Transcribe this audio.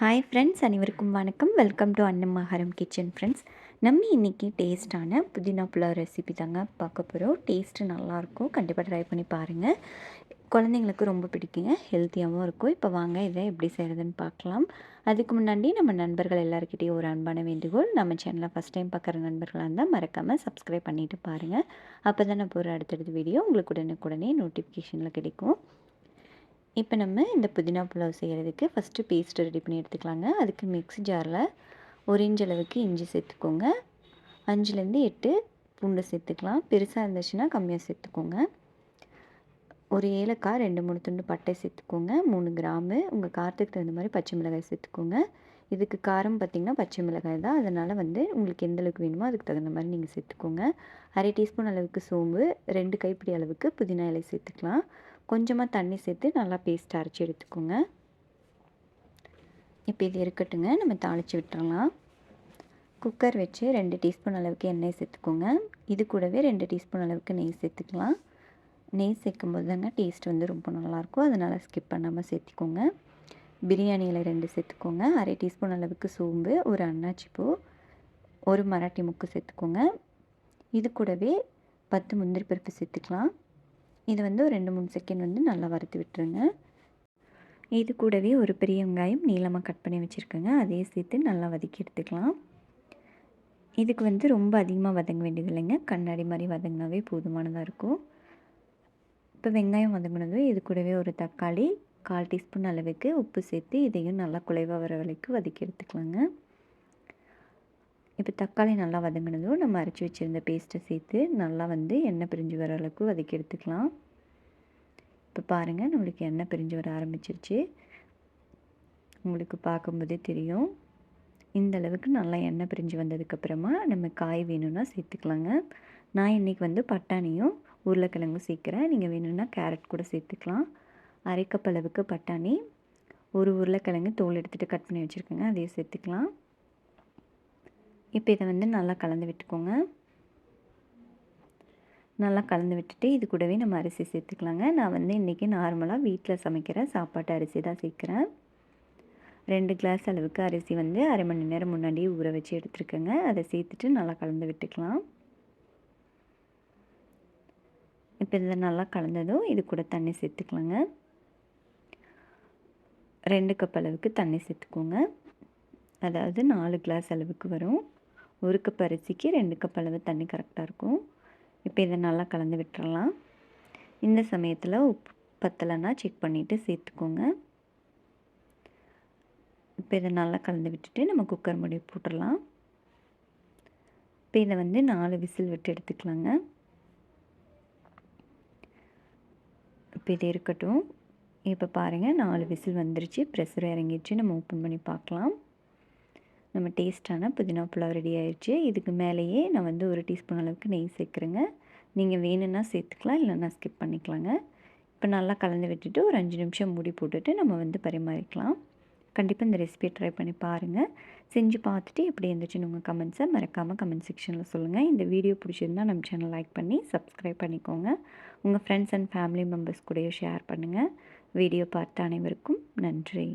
Hi friends அனைவருக்கும் வணக்கம். Welcome to Annamaharam kitchen friends நம்ம இன்றைக்கி டேஸ்ட்டான புதினா புலாவ் ரெசிபி தாங்க பார்க்க போகிறோம் டேஸ்ட்டு நல்லாயிருக்கும் கண்டிப்பாக ட்ரை பண்ணி பாருங்கள் குழந்தைங்களுக்கு ரொம்ப பிடிக்குங்க. ஹெல்த்தியாகவும் இருக்கும். இப்போ வாங்க இதை எப்படி செய்கிறதுன்னு பார்க்கலாம். அதுக்கு முன்னாடி நம்ம நண்பர்கள் எல்லாருக்கிட்டேயும் ஒரு அன்பான வேண்டுகோள். நம்ம சேனலை ஃபஸ்ட் டைம் பார்க்குற நண்பர்களாக இருந்தால் மறக்காமல் சப்ஸ்கிரைப் பண்ணிவிட்டு பாருங்கள் அப்போ தான் நான் போகிற அடுத்தடுத்த வீடியோ உங்களுக்கு உடனுக்குடனே நோட்டிஃபிகேஷனில் கிடைக்கும். இப்போ நம்ம இந்த புதினா புலாவ் செய்கிறதுக்கு ஃபஸ்ட்டு பேஸ்ட்டு ரெடி பண்ணி எடுத்துக்கலாங்க. அதுக்கு மிக்ஸி ஜாரில் ஒரு இன்ச் அளவுக்கு இஞ்சி சேர்த்துக்கோங்க. அஞ்சுலேருந்து எட்டு பூண்டு சேர்த்துக்கலாம். பெருசாக இருந்துச்சுன்னா கம்மியாக சேர்த்துக்கோங்க. ஒரு ஏலக்காய் ரெண்டு மூணு துண்டு பட்டை சேர்த்துக்கோங்க. மூணு கிராமு உங்கள் காரத்துக்கு தகுந்த மாதிரி பச்சை மிளகாய் சேர்த்துக்கோங்க. இதுக்கு காரம் பார்த்திங்கன்னா பச்சை மிளகாய் தான். அதனால் வந்து உங்களுக்கு எந்த அளவுக்கு வேணுமோ அதுக்கு தகுந்த மாதிரி நீங்கள் சேர்த்துக்கோங்க. அரை டீஸ்பூன் அளவுக்கு சோம்பு ரெண்டு கைப்பிடி அளவுக்கு புதினா இலை சேர்த்துக்கலாம். கொஞ்சமாக தண்ணி சேர்த்து நல்லா பேஸ்ட் அரைச்சி எடுத்துக்கோங்க. இப்போ இது இருக்கட்டுங்க. நம்ம தாளித்து விட்டுறலாம். குக்கர் வச்சு ரெண்டு டீஸ்பூன் அளவுக்கு எண்ணெய் சேர்த்துக்கோங்க. இது கூடவே ரெண்டு டீஸ்பூன் அளவுக்கு நெய் சேர்த்துக்கலாம். நெய் சேர்க்கும் போது தாங்க டேஸ்ட் வந்து ரொம்ப நல்லாயிருக்கும். அதனால் ஸ்கிப் பண்ணாமல் சேர்த்துக்கோங்க. பிரியாணியில் ரெண்டு சேர்த்துக்கோங்க. அரை டீஸ்பூன் அளவுக்கு சோம்பு ஒரு அன்னாச்சி பூ ஒரு மராட்டி முக்கு சேர்த்துக்கோங்க. இது கூடவே பத்து முந்திரி பருப்பு சேர்த்துக்கலாம். இது வந்து ஒரு ரெண்டு மூணு செகண்ட் வந்து நல்லா வறுத்து விட்டுருங்க. இது கூடவே ஒரு பெரிய வெங்காயம் நீளமாக கட் பண்ணி வச்சுருக்கேங்க. அதையும் சேர்த்து நல்லா வதக்கி எடுத்துக்கலாம். இதுக்கு வந்து ரொம்ப அதிகமாக வதங்க வேண்டியது இல்லைங்க. கண்ணாடி மாதிரி வதங்கினாவே போதுமானதாக இருக்கும். இப்போ வெங்காயம் வதங்கினதும் இது கூடவே ஒரு தக்காளி கால் டீஸ்பூன் அளவுக்கு உப்பு சேர்த்து இதையும் நல்லா குலைவாக வர வரைக்கும் வதக்கி எடுத்துக்கலாங்க. இப்போ தக்காளி நல்லா வதங்கினதும் நம்ம அரைச்சி வச்சுருந்த பேஸ்ட்டை சேர்த்து நல்லா வந்து எண்ணெய் பிரிஞ்சு வர அளவுக்கு வதக்கி எடுத்துக்கலாம். இப்போ பாருங்கள் நம்மளுக்கு எண்ணெய் பிரிஞ்சு வர ஆரம்பிச்சிருச்சு. உங்களுக்கு பார்க்கும்போதே தெரியும். இந்த அளவுக்கு நல்லா எண்ணெய் பிரிஞ்சு வந்ததுக்கப்புறமா நம்ம காய் வேணும்னா சேர்த்துக்கலாங்க. நான் இன்றைக்கி வந்து பட்டாணியும் உருளைக்கிழங்கும் சேர்க்குறேன். நீங்கள் வேணும்னா கேரட் கூட சேர்த்துக்கலாம். அரைக்கப்பளவுக்கு பட்டாணி ஒரு உருளைக்கிழங்கு தோல் எடுத்துகிட்டு கட் பண்ணி வச்சுருக்கேங்க அதையும் சேர்த்துக்கலாம். இப்போ இதை வந்து நல்லா கலந்து விட்டுக்கோங்க. நல்லா கலந்து விட்டுட்டு இது கூடவே நம்ம அரிசி சேர்த்துக்கலாங்க. நான் வந்து இன்றைக்கி நார்மலாக வீட்டில் சமைக்கிற சாப்பாட்டு அரிசி தான் சேர்க்குறேன். ரெண்டு கிளாஸ் அளவுக்கு அரிசி வந்து அரை மணி நேரம் முன்னாடியே ஊற வச்சு எடுத்துருக்கேங்க. அதை சேர்த்துட்டு நல்லா கலந்து விட்டுக்கலாம். இப்போ இதை நல்லா கலந்ததும் இது கூட தண்ணி சேர்த்துக்கலாங்க. ரெண்டு கப் அளவுக்கு தண்ணி சேர்த்துக்கோங்க. அதாவது நாலு கிளாஸ் அளவுக்கு வரும். ஒரு கப் அரிசிக்கு ரெண்டு கப் அளவு தண்ணி கரெக்டாக இருக்கும். இப்போ இதை நல்லா கலந்து விட்டுறலாம். இந்த சமயத்தில் உப்பு பத்தலைன்னா செக் பண்ணிவிட்டு சேர்த்துக்கோங்க. இப்போ இதை நல்லா கலந்து விட்டுட்டு நம்ம குக்கர் மூடி போட்டுடலாம் இப்போ இதை வந்து நாலு விசில் விட்டு எடுத்துக்கலாங்க. இப்போ இது இருக்கட்டும். இப்போ பாருங்கள் நாலு விசில் வந்துருச்சு. ப்ரெஷர் இறங்கிடுச்சு. நம்ம ஓப்பன் பண்ணி பார்க்கலாம். நம்ம டேஸ்ட்டான புதினா புலாவ் ரெடி ஆயிடுச்சு. இதுக்கு மேலேயே நான் வந்து ஒரு டீஸ்பூன் அளவுக்கு நெய் சேர்க்குறேங்க. நீங்கள் வேணும்னா சேர்த்துக்கலாம் இல்லைன்னா ஸ்கிப் பண்ணிக்கலாங்க. இப்போ நல்லா கலந்து விட்டுட்டு ஒரு அஞ்சு நிமிஷம் மூடி போட்டுட்டு நம்ம வந்து பரிமாறிக்கலாம். கண்டிப்பாக இந்த ரெசிபியை ட்ரை பண்ணி பாருங்கள் செஞ்சு பார்த்துட்டு எப்படி இருந்துச்சுன்னு உங்கள் கமெண்ட்ஸை மறக்காமல் கமெண்ட் செக்ஷனில் சொல்லுங்கள் இந்த வீடியோ பிடிச்சிருந்தால் நம்ம சேனல் லைக் பண்ணி சப்ஸ்கிரைப் பண்ணிக்கோங்க. உங்கள் ஃப்ரெண்ட்ஸ் அண்ட் ஃபேமிலி மெம்பர்ஸ் கூடயும் ஷேர் பண்ணுங்கள் வீடியோ பார்த்த அனைவருக்கும் நன்றி.